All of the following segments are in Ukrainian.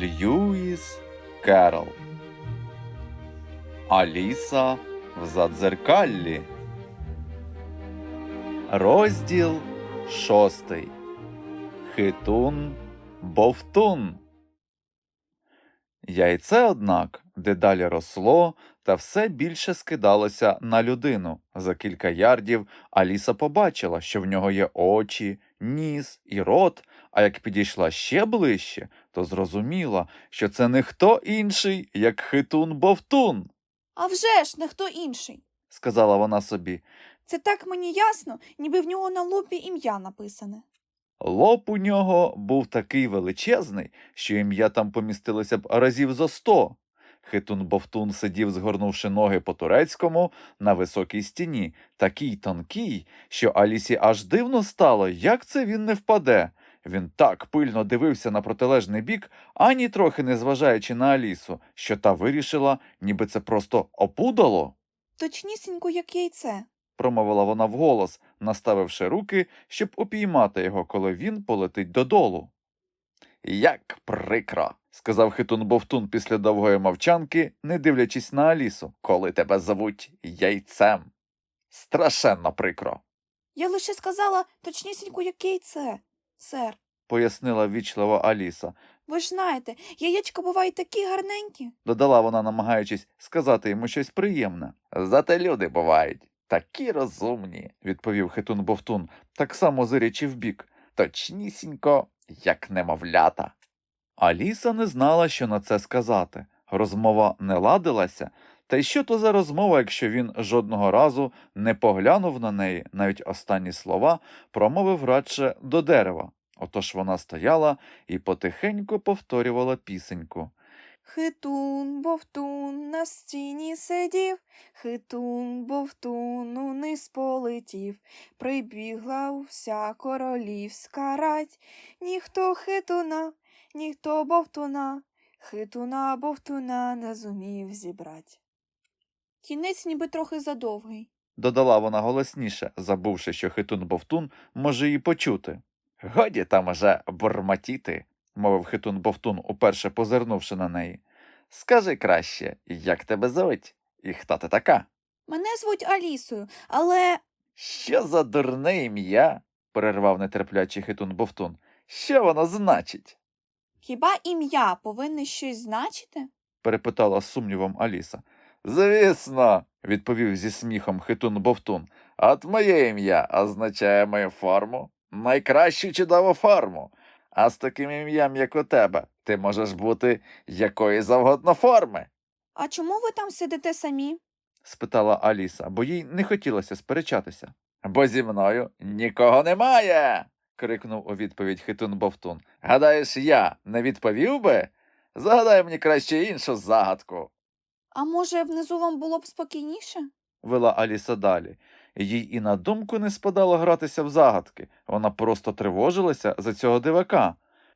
Льюіс Керол. Аліса в задзеркаллі. Розділ шостий. Хитун Бовтун. Яйце, однак, дедалі росло та все більше скидалося на людину. За кілька ярдів Аліса побачила, що в нього є очі, ніс і рот, а як підійшла ще ближче, то зрозуміла, що це не хто інший, як хитун Бовтун, А вже ж не хто інший. сказала вона собі. Це так мені ясно, ніби в нього на лобі ім'я написане. Лоб у нього був такий величезний, що ім'я там помістилося б разів зо сто. Хитун Бовтун сидів, згорнувши ноги по турецькому на високій стіні, такий тонкий, що Алісі аж дивно стало, як це він не впаде. Він так пильно дивився на протилежний бік, ані трохи не зважаючи на Алісу, що та вирішила, ніби це просто опудало. Точнісінько, як яйце. промовила вона вголос, наставивши руки, щоб упіймати його, коли він полетить додолу. Як прикро, сказав хитун Бовтун після довгої мовчанки, не дивлячись на Алісу, коли тебе зовуть яйцем. Страшенно прикро, Я лише сказала точнісінько, як яйце. Сер, пояснила ввічливо Аліса. ви ж знаєте, яєчка бувають такі гарненькі. Додала вона, намагаючись сказати йому щось приємне. Зате люди бувають такі розумні, відповів хитун Бовтун, так само зирячи вбік, точнісінько, як немовлята. Аліса не знала, що на це сказати. Розмова не ладилася, та й що то за розмова, якщо він жодного разу не поглянув на неї, навіть останні слова промовив радше до дерева. Отож вона стояла і потихеньку повторювала пісеньку. Хитун, бовтун на стіні сидів, хитун, бовтун униз полетів, прибігла вся королівська рать, ніхто хитуна, ніхто бовтуна, хитуна бовтуна не зумів зібрать. Кінець ніби трохи задовгий. додала вона голосніше, забувши, що хитун Бовтун може її почути. Годі там уже бурмотіти, мовив хитун Бовтун, уперше позирнувши на неї. Скажи краще, як тебе звуть і хто ти така? Мене звуть Алісою, але Що за дурне ім'я? перервав нетерплячий хитун Бовтун. Що воно значить? хіба ім'я повинне щось значити? перепитала з сумнівом Аліса. Звісно, відповів зі сміхом хитун Бовтун. От моє ім'я означає мою форму, найкращу чудову форму. А з таким ім'ям, як у тебе, ти можеш бути якої завгодно форми? А чому ви там сидите самі? спитала Аліса, бо їй не хотілося сперечатися. Бо зі мною нікого немає. крикнув у відповідь хитун Бовтун. Гадаєш, я не відповів би? Загадай мені краще іншу загадку. А може, внизу вам було б спокійніше? вела Аліса далі. Їй і на думку не спадало гратися в загадки. Вона просто тривожилася за цього дивака.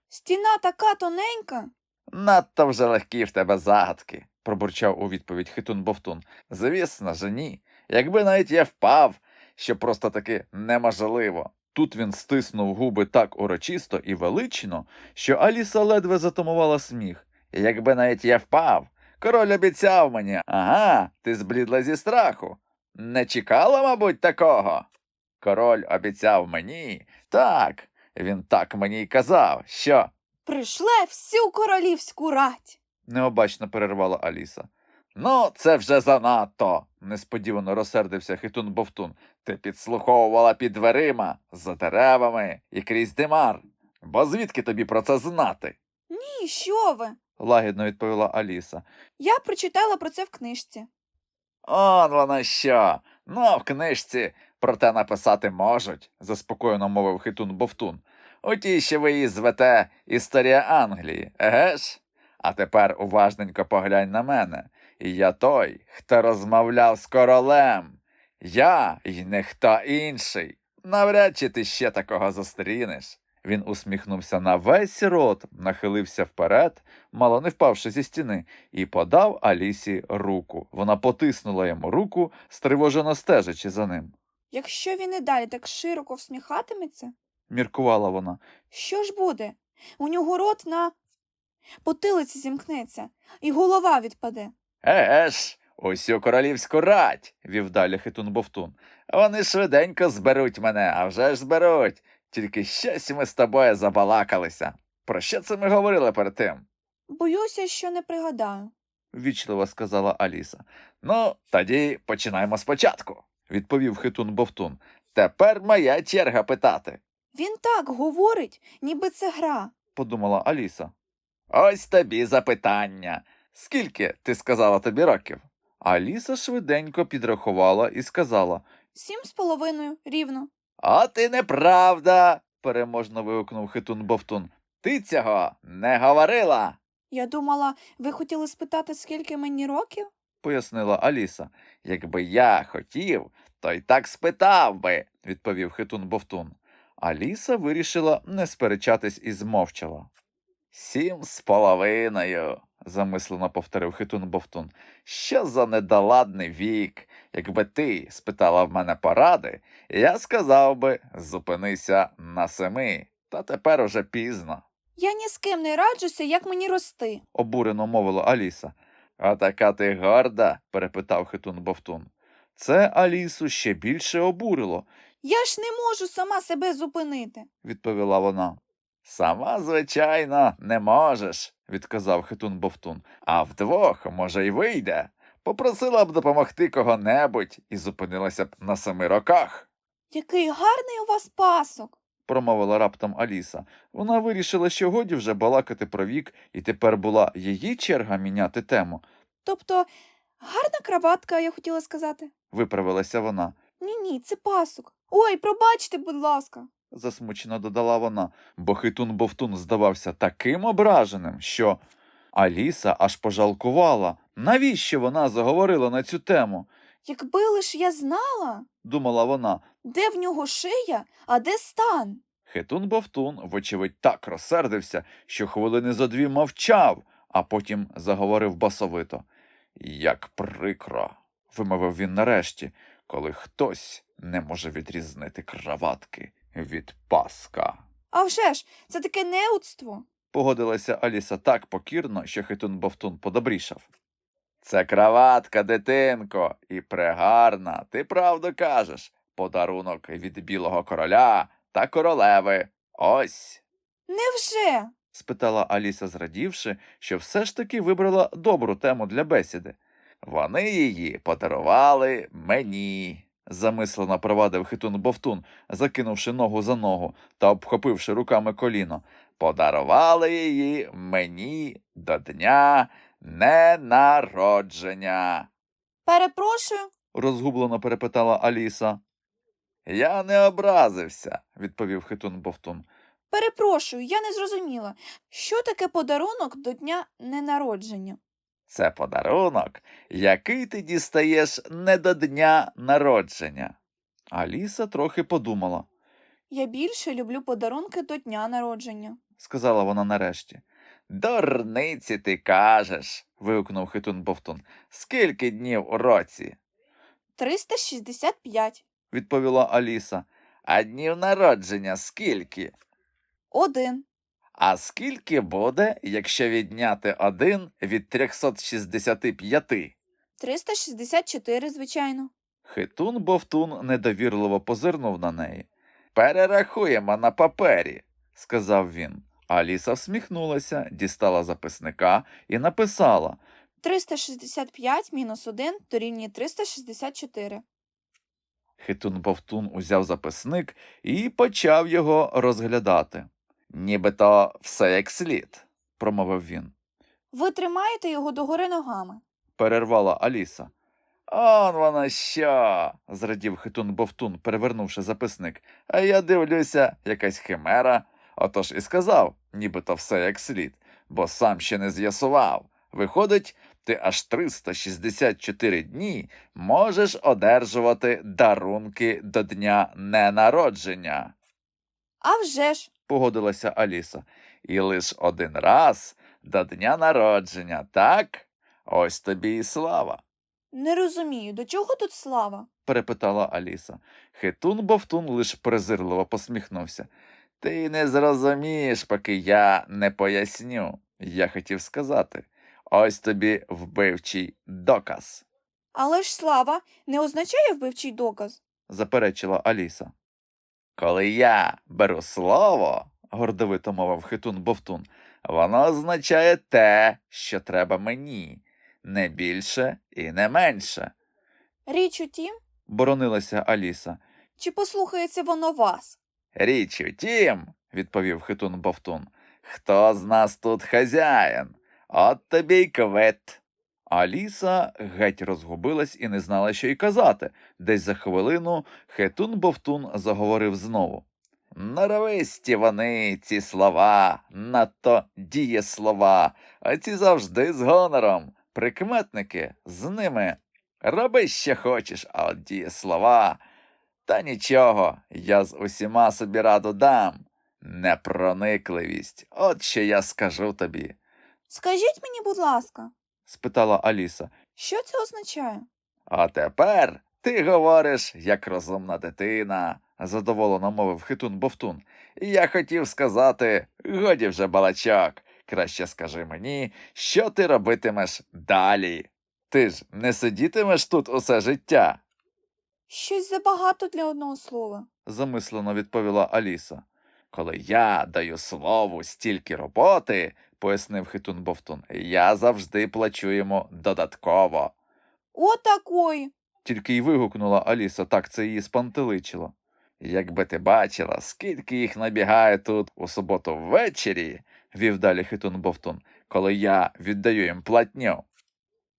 Стіна така тоненька. Надто вже легкі в тебе загадки, пробурчав у відповідь хитун Бовтун. Звісно ж, ні. Якби навіть я впав, що просто таки неможливо. Тут він стиснув губи так урочисто і велично, що Аліса ледве затамувала сміх. Якби навіть я впав, король обіцяв мені, ага, ти зблідла зі страху. Не чекала, мабуть, такого. Король обіцяв мені, так, він так мені й казав, що. Пришле всю королівську рать. необачно перервала Аліса. Ну, це вже занадто, несподівано розсердився хитун Бовтун. Ти підслуховувала під дверима, за деревами і крізь димар. Бо звідки тобі про це знати? Ні, що ви? лагідно відповіла Аліса. Я прочитала про це в книжці. Он воно що. Ну, в книжці про те написати можуть, заспокоєно мовив хитун Бовтун. У тій, що ви її звете Історія Англії, еге ж? А тепер уважненько поглянь на мене. І я той, хто розмовляв з королем. Я й не хто інший. Навряд чи ти ще такого зустрінеш. Він усміхнувся на весь рот, нахилився вперед, мало не впавши зі стіни, і подав Алісі руку. Вона потиснула йому руку, стривожено стежачи за ним. Якщо він і далі так широко всміхатиметься, Міркувала вона. що ж буде? У нього рот на. Потилиця зімкнеться, і голова відпаде. Еге ж, усю королівську рать, вів далі хитун бовтун. Вони швиденько зберуть мене, а вже ж зберуть. Тільки щось ми з тобою забалакалися. Про що це ми говорили перед тим? Боюся, що не пригадаю. ввічливо сказала Аліса. Ну, тоді починаємо спочатку, відповів хитун бовтун. Тепер моя черга питати, Він так говорить, ніби це гра. подумала Аліса. Ось тобі запитання. Скільки ти сказала тобі років? Аліса швиденько підрахувала і сказала Сім з половиною рівно. От і неправда. переможно вигукнув хитун бовтун. Ти цього не говорила, Я думала, ви хотіли спитати, скільки мені років? пояснила Аліса. Якби я хотів, то й так спитав би, відповів хитун бовтун. Аліса вирішила не сперечатись і змовчала. Сім з половиною, замислено повторив хитун бовтун. Що за недоладний вік? Якби ти спитала в мене поради, я сказав би зупинися на семи, та тепер уже пізно, Я ні з ким не раджуся, як мені рости. обурено мовила Аліса. А така ти горда? перепитав хитун бовтун. Це Алісу ще більше обурило, Я ж не можу сама себе зупинити. відповіла вона. Сама, звичайно, не можеш, відказав хитун бовтун. А вдвох, може, й вийде. Попросила б допомогти кого-небудь і зупинилася б на семи роках. Який гарний у вас пасок. промовила раптом Аліса. Вона вирішила, що годі вже балакати про вік, і тепер була її черга міняти тему. Тобто, гарна краватка, я хотіла сказати. Виправилася вона. Ні, ні, це пасок. Ой, пробачте, будь ласка. засмучено додала вона, бо хитун бовтун здавався таким ображеним, що Аліса аж пожалкувала, навіщо вона заговорила на цю тему, Якби лиш я знала, думала вона. де в нього шия, а де стан. Хитун бовтун, вочевидь, так розсердився, що хвилини зо дві мовчав, а потім заговорив басовито. Як прикро, вимовив він нарешті, коли хтось не може відрізнити краватки від паска. А вже ж, це таке неудство. Погодилася Аліса так покірно, що хитун бовтун подобрішав. Це краватка, дитинко, і прегарна, ти правду кажеш. Подарунок від білого короля та королеви. Ось. Невже? спитала Аліса, зрадівши, що все ж таки вибрала добру тему для бесіди. Вони її подарували мені, замислено провадив хитун бовтун, закинувши ногу за ногу та обхопивши руками коліно. Подарували її мені до дня ненародження. Перепрошую. розгублено перепитала Аліса. Я не образився, відповів хитун бовтун. Перепрошую, я не зрозуміла. Що таке подарунок до дня ненародження? Це подарунок, який ти дістаєш не до дня народження. Аліса трохи подумала, Я більше люблю подарунки до дня народження. сказала вона нарешті. Дурниці ти кажеш. вигукнув хитун бовтун. Скільки днів у році? 365. відповіла Аліса. А днів народження скільки? Один. А скільки буде, якщо відняти один від 365? 364, звичайно. Хитун бовтун недовірливо позирнув на неї. Перерахуємо на папері, сказав він. Аліса всміхнулася, дістала записника і написала 365 мінус 1 дорівнює 364. Хитун бовтун узяв записник і почав його розглядати. Нібито все як слід, промовив він. Ви тримаєте його догори ногами. Перервала Аліса. Он воно що. зрадів хитун бовтун, перевернувши записник. А я дивлюся, якась химера. Отож і сказав, нібито все як слід, бо сам ще не з'ясував. Виходить, ти аж 364 дні можеш одержувати дарунки до дня ненародження, А вже ж, погодилася Аліса. І лиш один раз до дня народження, так? Ось тобі і слава. не розумію, до чого тут слава? перепитала Аліса. Хитун бовтун лиш презирливо посміхнувся. Ти не зрозумієш, поки я не поясню. Я хотів сказати, ось тобі вбивчий доказ, Але ж слава не означає вбивчий доказ. заперечила Аліса. Коли я беру слово, гордовито мовив хитун Бовтун, воно означає те, що треба мені, не більше і не менше, Річ у тім, боронилася Аліса. чи послухається воно вас. Річ у тім, відповів хитун Бовтун, хто з нас тут хазяїн? От тобі й квит. Аліса геть розгубилась і не знала, що й казати. Десь за хвилину хитун Бовтун заговорив знову. Норовисті вони, ці слова, надто дієслова, а ці завжди з гонором. Прикметники з ними. Роби, що хочеш, а от дієслова. Та нічого, я з усіма собі раду дам. Непроникливість, от що я скажу тобі, Скажіть мені, будь ласка, спитала Аліса. що це означає? А тепер ти говориш, як розумна дитина, задоволено мовив хитун Бовтун. І я хотів сказати, годі вже балачок, краще скажи мені, що ти робитимеш далі. Ти ж не сидітимеш тут усе життя, Щось забагато для одного слова. замислено відповіла Аліса. Коли я даю слову стільки роботи, пояснив хитун Бовтун, я завжди плачу йому додатково. Отакої. Тільки й вигукнула Аліса, так це її спантеличило. Якби ти бачила, скільки їх набігає тут у суботу ввечері, вів далі хитун Бовтун, коли я віддаю їм платню.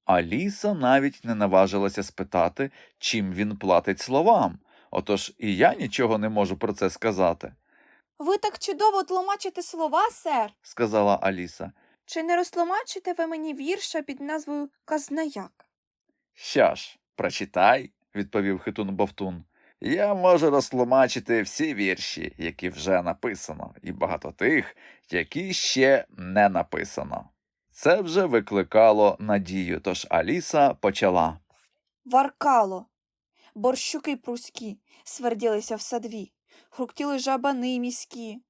Аліса навіть не наважилася спитати, чим він платить словам. Отож і я нічого не можу про це сказати, Ви так чудово тлумачите слова, сер. сказала Аліса. Чи не розтлумачите ви мені вірша під назвою Казнаяк? Що ж, прочитай, відповів хитун Бовтун. Я можу розтлумачити всі вірші, які вже написано, і багато тих, які ще не написано. Це вже викликало надію, тож Аліса почала. Варкало. Борщуки пруські сверділися в садві, хруктіли жабани міські,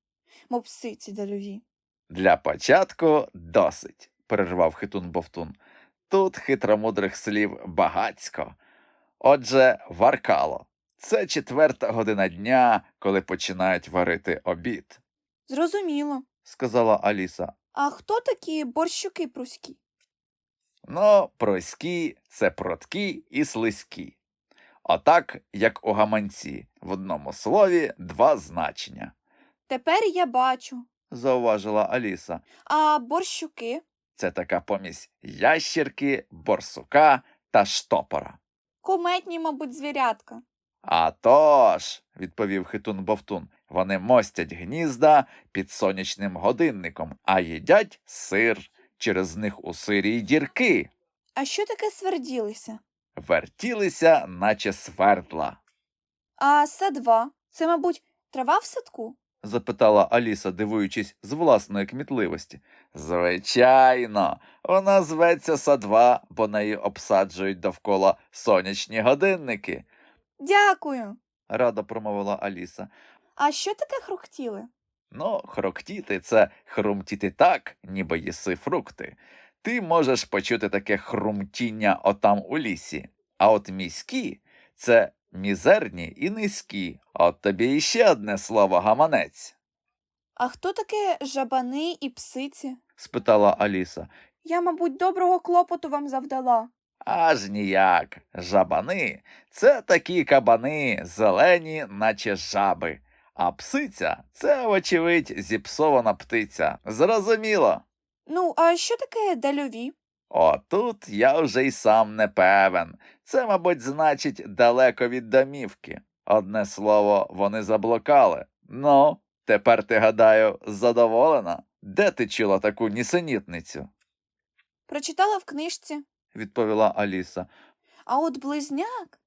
мов псиці дальові. Для початку досить, перервав хитун Бовтун. Тут хитромудрих слів багацько. Отже, варкало. Це четверта година дня, коли починають варити обід, Зрозуміло. сказала Аліса. А хто такі борщуки пруські? Ну, проські це проткі і слизькі. Отак, як у гаманці, в одному слові два значення, Тепер я бачу. зауважила Аліса. А борщуки? Це така помість ящірки, борсука та штопора. Кометні, мабуть, звірятка. А тож, відповів хитун Бовтун, вони мостять гнізда під сонячним годинником, а їдять сир. Через них у сирі й дірки. А що таке сверділися? Вертілися, наче свердла. А садва? Це, мабуть, трава в садку? запитала Аліса, дивуючись з власної кмітливості. Звичайно, вона зветься садва, бо неї обсаджують довкола сонячні годинники, Дякую. радо промовила Аліса. А що таке хруктіли? Ну, хроктіти це хрумтіти так, ніби їси фрукти. Ти можеш почути таке хрумтіння отам у лісі, а от міські це мізерні і низькі. От тобі іще одне слово гаманець, А хто таке жабани і псиці? спитала Аліса. Я, мабуть, доброго клопоту вам завдала. Аж ніяк. Жабани це такі кабани, зелені, наче жаби. А псиця це, вочевидь, зіпсована птиця. Зрозуміло. Ну, а що таке дальові? Отут я вже й сам не певен. Це, мабуть, значить далеко від домівки. Одне слово, вони заблукали. Ну, тепер ти, гадаю, задоволена? Де ти чула таку нісенітницю? Прочитала в книжці. Відповіла Аліса. А от близняк?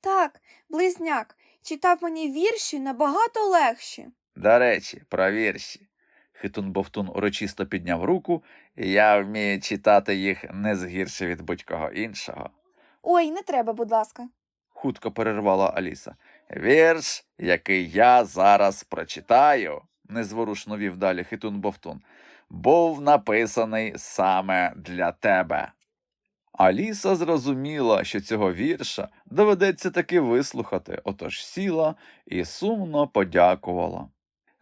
Так, близняк читав мені вірші набагато легші. До речі, про вірші. Хитун Бовтун урочисто підняв руку, і я вмію читати їх не згірше від будь-кого іншого. Ой, не треба, будь ласка. Хутко перервала Аліса. Вірш, який я зараз прочитаю, незворушно вів далі хитун Бовтун. був написаний саме для тебе. Аліса зрозуміла, що цього вірша доведеться таки вислухати, отож сіла і сумно подякувала.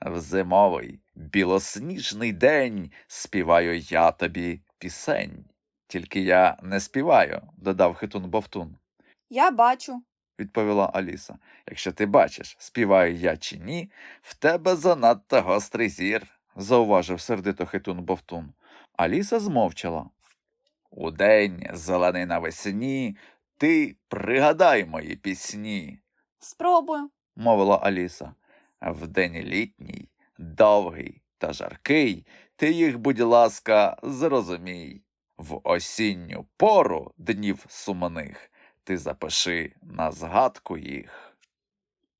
В зимовий білосніжний день співаю я тобі пісень. Тільки я не співаю, додав хитун Бовтун, Я бачу. відповіла Аліса. Якщо ти бачиш, співаю я чи ні, в тебе занадто гострий зір, зауважив сердито хитун Бовтун. Аліса змовчала. Удень зелений навесні, ти пригадай мої пісні, Спробую. мовила Аліса. Вдень літній, довгий та жаркий, ти їх, будь ласка, зрозумій. В осінню пору днів сумних ти запиши на згадку їх,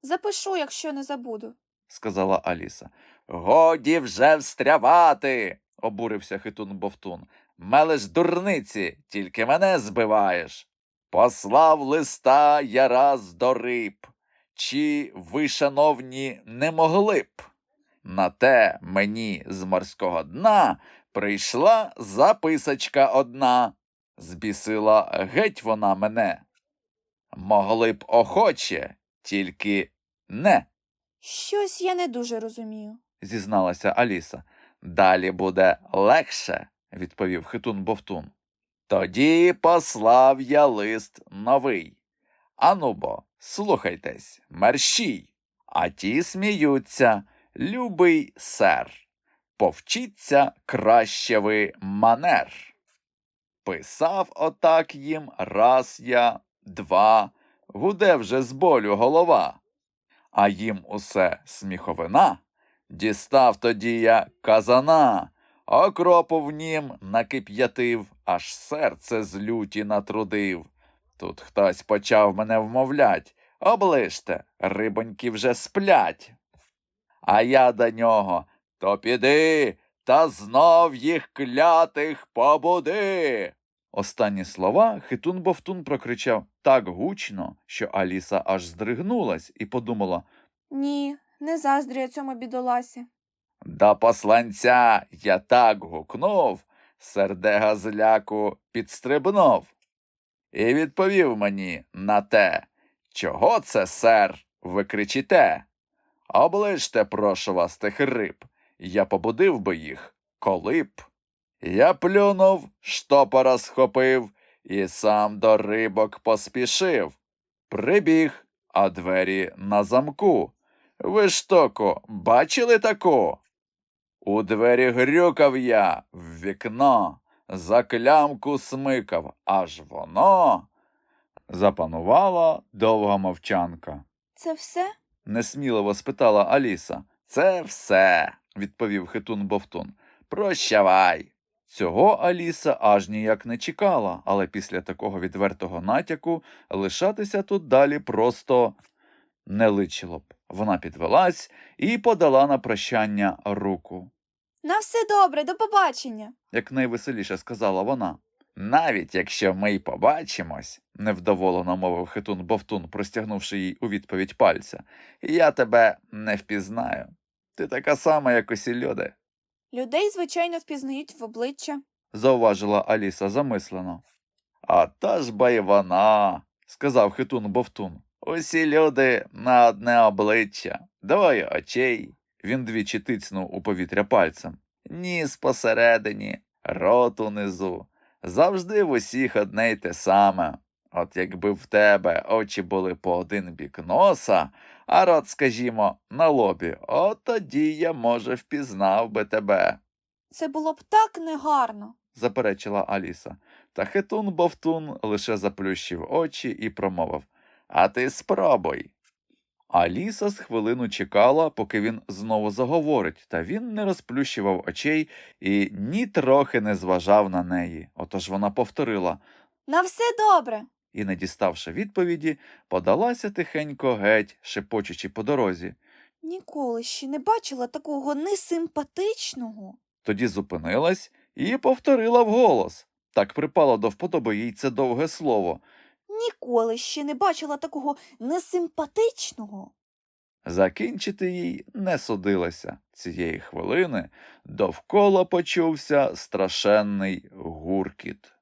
Запишу, якщо не забуду. сказала Аліса. Годі вже встрявати, обурився хитун Бовтун. Мелеш дурниці, тільки мене збиваєш. Послав листа я раз до риб. Чи ви, шановні, не могли б? На те мені з морського дна прийшла записочка одна. Збісила геть вона мене. Могли б охоче, тільки не, Щось я не дуже розумію. зізналася Аліса. Далі буде легше, відповів хитун Бовтун. Тоді послав я лист новий. Ану бо, слухайтесь, мерщій. А ті сміються, любий сер. Повчіться краще ви манер. Писав отак їм раз я, два, гуде вже з болю голова. А їм усе сміховина. Дістав тоді я казана, окропу нім накип'ятив, аж серце з люті натрудив. Тут хтось почав мене вмовлять. Оближте, рибоньки вже сплять. А я до нього то піди та знов їх клятих побуди. Останні слова хитун Бовтун прокричав так гучно, що Аліса аж здригнулась і подумала Ні, не заздрю я цьому бідоласі. До посланця я так гукнув, сердега зляку підстрибнув. І відповів мені на те, чого це, сер, ви кричите? Оближте, прошу вас, тих риб, я побудив би їх, коли б. Я плюнув, штопора схопив і сам до рибок поспішив. Прибіг, а двері на замку. Ви ж токо, бачили таку? У двері грюкав я в вікно, за клямку смикав, аж воно. Запанувала довга мовчанка. Це все? Несміливо спитала Аліса. Це все, відповів хитун Бовтун. Прощавай. Цього Аліса аж ніяк не чекала, але після такого відвертого натяку лишатися тут далі просто не личило б. Вона підвелась і подала на прощання руку. На все добре, до побачення. як найвеселіше сказала вона. Навіть якщо ми й побачимось, невдоволено мовив хитун Бовтун, простягнувши їй у відповідь пальця, я тебе не впізнаю. Ти така сама, як усі люди, Людей, звичайно, впізнають в обличчя. зауважила Аліса замислено. А та ж вона, сказав хитун Бовтун. Усі люди на одне обличчя, двоє очей. Він двічі тицнув у повітря пальцем. Ніс посередині, рот унизу. Завжди в усіх одне й те саме. От якби в тебе очі були по один бік носа, а рот, скажімо, на лобі, от тоді я, може, впізнав би тебе, Це було б так негарно. заперечила Аліса. Та хитун Бовтун лише заплющив очі і промовив А ти спробуй. Аліса з хвилину чекала, поки він знову заговорить, та він не розплющував очей і ні трохи не зважав на неї. Отож вона повторила На все добре. і, не діставши відповіді, подалася тихенько геть, шепочучи по дорозі. Ніколи ще не бачила такого несимпатичного. Тоді зупинилась і повторила вголос. Так припало до вподоби їй це довге слово. Ніколи ще не бачила такого несимпатичного. Закінчити їй не судилося. Цієї хвилини довкола почувся страшенний гуркіт.